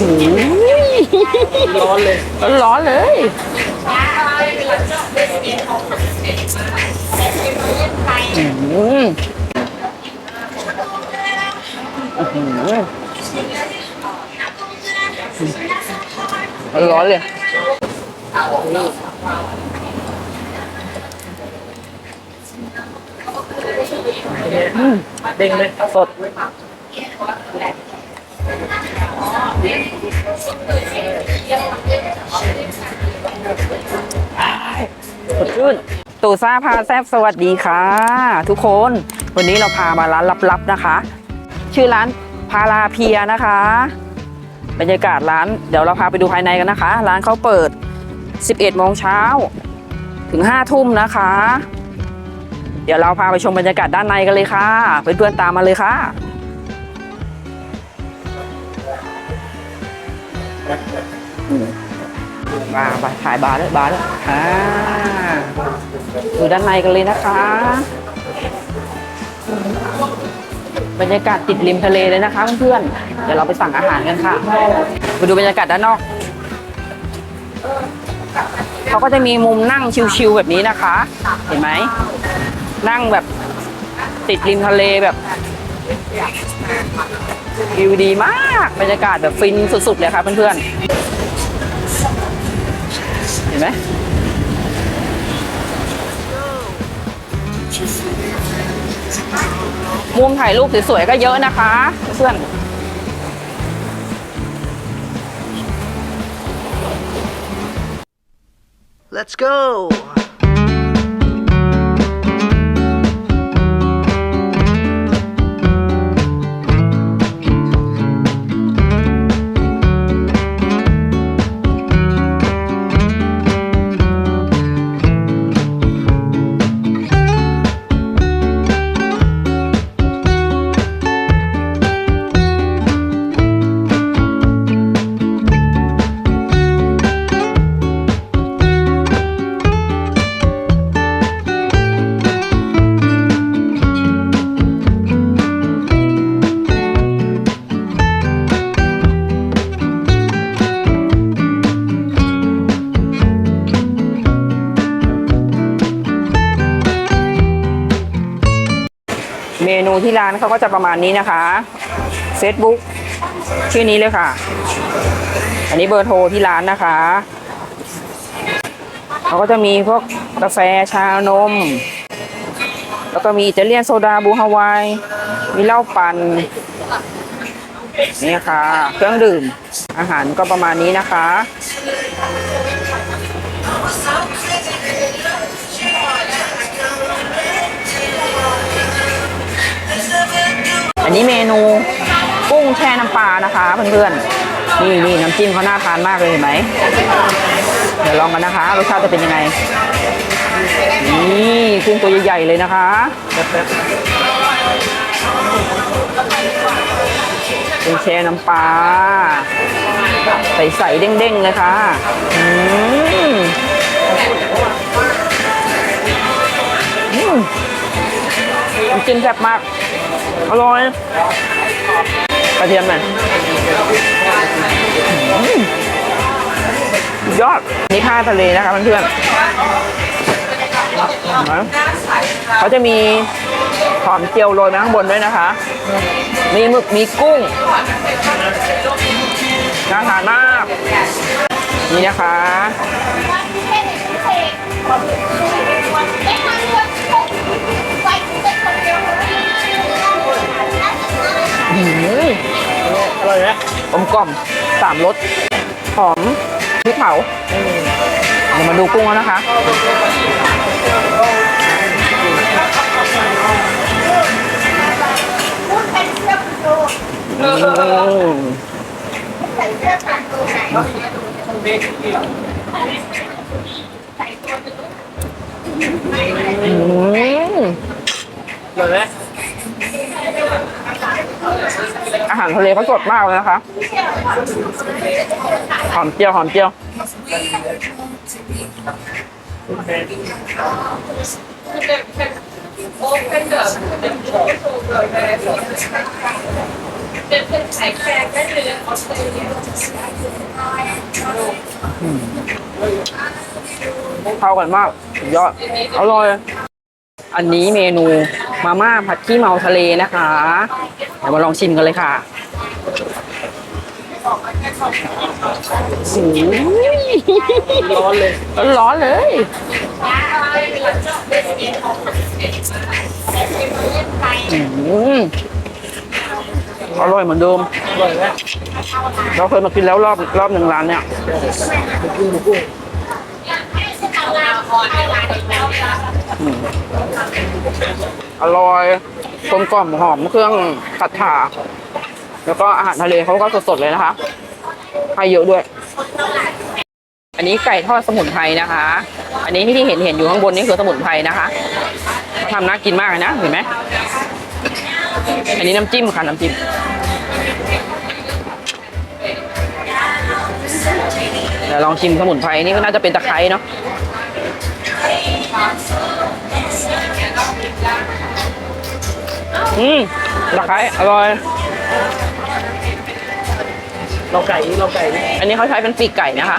ร้อนเลย ร้อนเลยอืมร้อนเลยเด้งเลยสด สดชื่นตู่ซ่าพาแซบสวัสดีค่ะ ทุกคนวันนี้เราพามาร้านลับๆนะคะ ชื่อร้านพาราเพียนะคะ บรรยากาศร้านเดี๋ยวเราพาไปดูภายในกันนะคะ ร้านเขาเปิด 11โมงเช้าถึง5ทุ่มนะคะ เดี๋ยวเราพาไปชมบรรยากาศด้านในกันเลยค่ะ เพื่อนๆตามมาเลยค่ะ มาไปถ่ายบาร์ด้วยบาร์ด้วยอ่าดูด้านในกันเลยนะคะ บรรยากาศติดริมทะเลเลยนะคะเพื่อนๆ เดี๋ยวเราไปสั่งอาหารกันค่ะไปดูบรรยากาศด้านนอก เขาก็จะมีมุมนั่งชิลๆแบบนี้นะคะ เห็นไหม นั่งแบบติดริมทะเลแบบ วิวดีมากบรรยากาศแบบฟินสุดๆเลยค่ะเพื่อนๆ เห็นไหมมุมถ่ายรูปสวยๆก็เยอะนะคะ เพื่อน Let's go! มนูที่ร้านเขาก็จะประมาณนี้นะคะ Facebook ชื่อนี้เลยค่ะ อันนี้เบอร์โทรที่ร้านนะคะเขาก็จะมีพวกกาแฟชานม แล้วก็มีอิตาเลียนโซดาบูฮาวาย มีเหล้าปั่นนี่ค่ะ เครื่องดื่มอาหารก็ประมาณนี้นะคะ นนี้เมนูกุ้งแช่น้ำปลานะคะเพื่อนๆ นี่นี่น้ำจิ้มเขาน่าทานมากเลยเห็นไหม เดี๋ยวลองกันนะคะรสชาติจะเป็นยังไง นี่กุ้งตัวใหญ่ๆเลยนะคะกุ้งแช่น้ำปลาใสๆเด้งๆเลยค่ะอืมอืมน้ำจิ้มแซ่บมาก อร่อยกระเทียมหน่อยอืมยอดนี่ข้าทะเลนะคะเพื่อนๆเห็นไหมเขาจะมีหอมเจียวโรยมาข้างบนด้วยนะคะ มีหมึกมีกุ้งน่าทานมาก นี่นะคะ อืมอร่อยไหมกลมกล่อมสามรสหอมพริกเผาเดี๋ยวมาดูกุ้งแล้วนะคะอืมอืมอร่อยไหม อาหารทะเลเขาสดมากเลยนะคะ หอมเจียวหอมเจียว เข้ากันมากยอด อร่อย อันนี้เมนูมาม่าผัดขี้เมาทะเลนะคะ เดี๋ยวมาลองชิมกันเลยค่ะโอ้ยร้อนเลยร้อนเลยอร่อยเหมือนเดิมอร่อยไหมเราเคยมากินแล้วรอบรอบหนึ่งร้านเนี่ยหมูกุ้งหมูกุ้ง อร่อยกลมกล่อมหอมเครื่องผัดฉ่าแล้วก็อาหารทะเลเขาก็สดๆเลยนะคะให้เยอะด้วย อันนี้ไก่ทอดสมุนไพรนะคะ อันนี้ที่เห็นเห็นอยู่ข้างบนนี่คือสมุนไพรนะคะทำน่ากินมากเลยนะเห็นไหมอันนี้น้ำจิ้มค่ะน้ำจิ้มเดี๋ยวลองชิมสมุนไพรนี่ก็น่าจะเป็นตะไคร้เนาะ อืมตะไคร้อร่อย เราไก่เราไก่ดิอันนี้เขาใช้เป็นปีกไก่นะคะ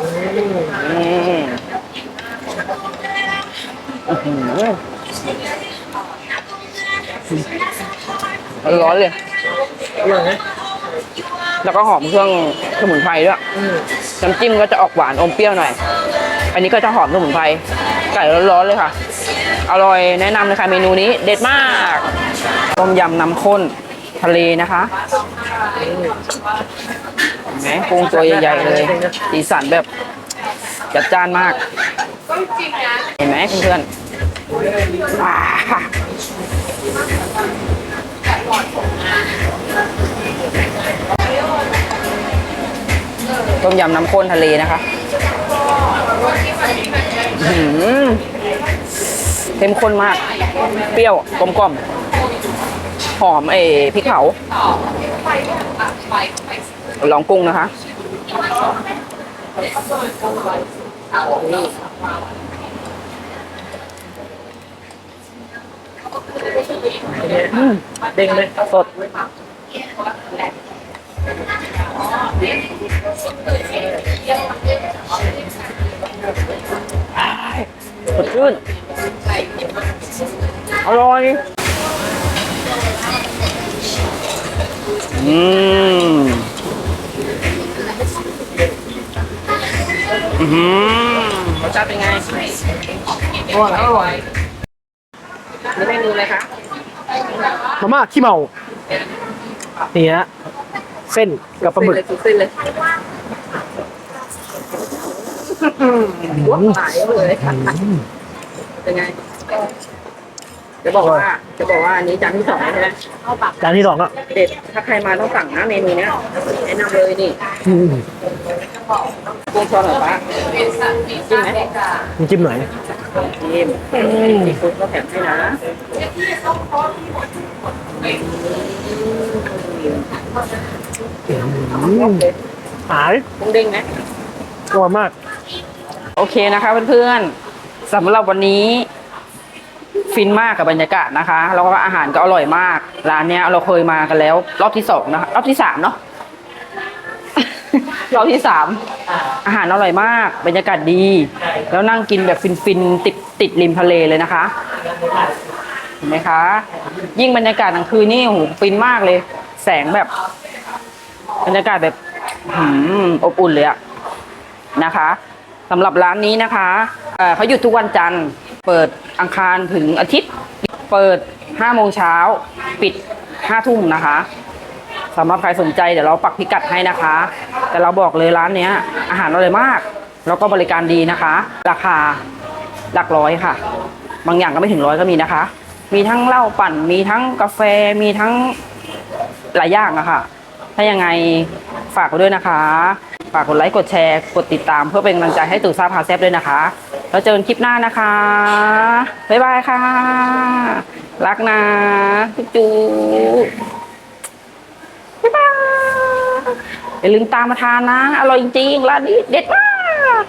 อืมอื้อหือร้อนเลย อร่อยไหม แล้วก็หอมเครื่องสมุนไพรด้วยอืมน้ำจิ้มก็จะออกหวานอมเปรี้ยวหน่อย อันนี้ก็จะหอมสมุนไพรไก่ร้อนๆเลยค่ะ อร่อยแนะนำเลยค่ะเมนูนี้เด็ดมากต้มยำน้ำข้นทะเลนะคะเห็นไหมกุ้งตัวใหญ่ๆเลยสีสันแบบจัดจ้านมาก เห็นไหมเพื่อนๆ ต้มยำน้ำข้นทะเลนะคะอื้อหือเข้มข้นมาก เปรี้ยวกลมกล่อมหอมเอพริกเผาลองกุ้งนะคะเด้งเลยสด สดชื่นอร่อย อืมอืมรสชาติเป็นไงอร่อยอร่อยนี่เมนูอะไรคะมาม่าขี้เมานี่ฮะ เส้นกับปลาหมึกทุกเส้นเลยว้าวหายเลยเป็นไงจะบอกว่าจะบอกว่าอันนี้จานที่สองใช่ไหมจานที่สองอะเด็ดถ้าใครมาต้องสั่งนะเมนูเนี้ยแนะนำเลยนี่อืมกุ้งชอนหรือปะจิ้มไหมน้ำจิ้มหน่อยจิ้มซีฟู้ดก็แถมให้นะอืม หายกุ้งเด้งไหมอร่อยมาก โอเคนะคะเพื่อนๆสำหรับวันนี้ฟินมากกับบรรยากาศนะคะแล้วก็อาหารก็อร่อยมาก ร้านเนี้ยเราเคยมากันแล้ว รอบที่สองนะคะรอบที่สามเนาะ รอบที่สามอาหารอร่อยมาก บรรยากาศดี แล้วนั่งกินแบบฟินๆติดติดริมทะเลเลยนะคะเห็นไหมคะ ยิ่งบรรยากาศกลางคืนนี่โหฟินมากเลย แสงแบบ บรรยากาศแบบอบอุ่นเลยอะนะคะสำหรับร้านนี้นะคะเเขาหยุดทุกวันจันทร์ เปิดอังคารถึงอาทิตย์ เปิด5โมงเช้า ปิด5ทุ่มนะคะสำหรับใครสนใจเดี๋ยวเราปักพิกัดให้นะคะ แต่เราบอกเลยร้านเนี้ย อาหารอร่อยมาก แล้วก็บริการดีนะคะ ราคาหลักร้อยค่ะ บางอย่างก็ไม่ถึงร้อยก็มีนะคะ มีทั้งเหล้าปั่น มีทั้งกาแฟ มีทั้งหลายอย่างอะค่ะ ถ้ายังไงฝากด้วยนะคะ ฝากกดไลค์ กดแชร์ กดติดตามเพื่อเป็นกำลังใจให้ตู่ซ่าพาแซบด้วยนะคะ แล้วเจอกันคลิปหน้านะคะ บ๊ายบายค่ะ รักนะ จุ๊จูบ๊ายบาย อย่าลืมตามมาทานนะ อร่อยจริงร้านนี้เด็ดมาก